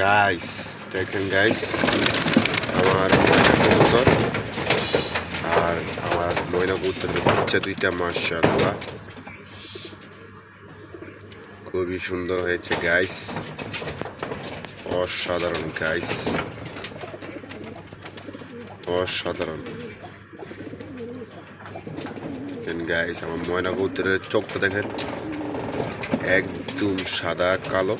Guys দেখেন guys আমার ময়না কবুতর আর আমার ময়না কবুতরের বাচ্চা দুইটা মার্শাল্লাহ খুবই সুন্দর হয়েছে গাইস অসাধারণ গাইস অসাধারণ। দেখেন গাইস আমার ময়না কবুতরের চোখটা দেখেন, একদম সাদা, কালো।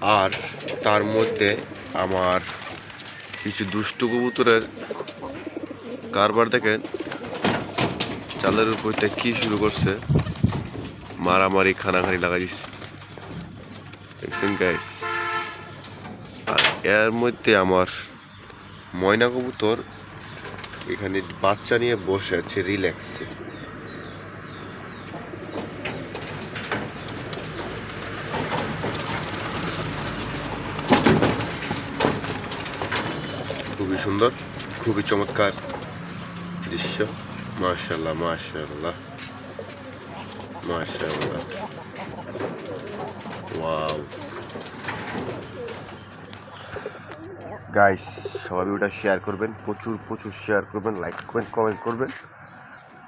আর তার মধ্যে আমার কিছু দুষ্টু কবুতরের কারবার দেখেন। চালের উপর থেকে কি শুরু করছে? মারামারি, খানাখানি লাগাই দিচ্ছে দেখছেন গাইস আর এর মধ্যে আমার ময়না কবুতর এখানে বাচ্চা নিয়ে বসে আছে রিল্যাক্সে খুবই সুন্দর, খুবই চমৎকার দৃশ্য। মাশাল্লাহ মাশাল্লাহ মাশাল্লাহ ওয়াও। গাইস সবাই ভিডিওটা শেয়ার করবেন, প্রচুর প্রচুর শেয়ার করবেন লাইক করবেন কমেন্ট করবেন।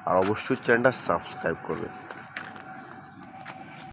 আর অবশ্যই চ্যানেলটা সাবস্ক্রাইব করবেন।